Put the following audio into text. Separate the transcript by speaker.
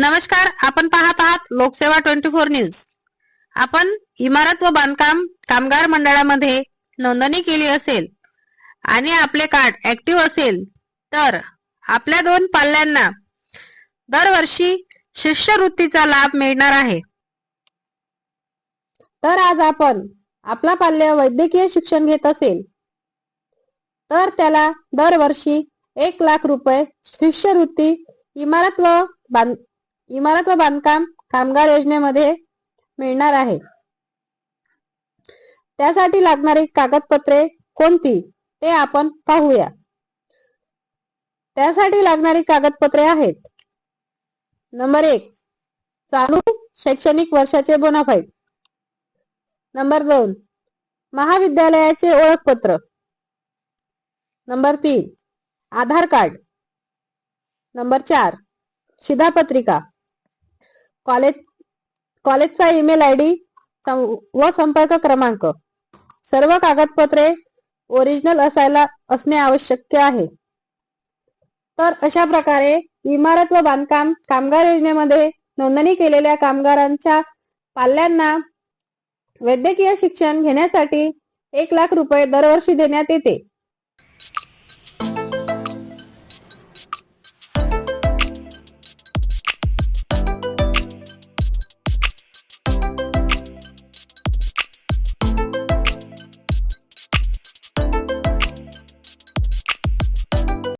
Speaker 1: नमस्कार आपण पाहत आहात लोकसेवा ट्वेंटी फोर न्यूज. आपण इमारत व बांधकाम कामगार मंडळामध्ये नोंदणी केली असेल आणि आपले कार्ड ऍक्टिव्ह असेल तर आपल्या दोन पाल्यांना दरवर्षी शिष्यवृत्तीचा लाभ मिळणार आहे. तर आज आपण आपला पाल्य वैद्यकीय शिक्षण घेत असेल तर त्याला दरवर्षी एक लाख रुपये शिष्यवृत्ती इमारत व बांध इमारत व बांधकाम कामगार योजनेमध्ये मिळणार आहे. त्यासाठी लागणारी कागदपत्रे कोणती ते आपण पाहूया. त्यासाठी लागणारी कागदपत्रे आहेत. नंबर एक चालू शैक्षणिक वर्षाचे बोनाफाईड नंबर दोन महाविद्यालयाचे ओळखपत्र. नंबर तीन आधार कार्ड. नंबर चार शिधापत्रिका. कॉलेज कॉलेजचा ईमेल आय डी व संपर्क क्रमांक. सर्व कागदपत्रे ओरिजिनल असायला असणे आवश्यक आहे. तर अशा प्रकारे इमारत व बांधकाम कामगार योजनेमध्ये नोंदणी केलेल्या कामगारांच्या पाल्यांना वैद्यकीय शिक्षण घेण्यासाठी एक लाख रुपये दरवर्षी देण्यात येते.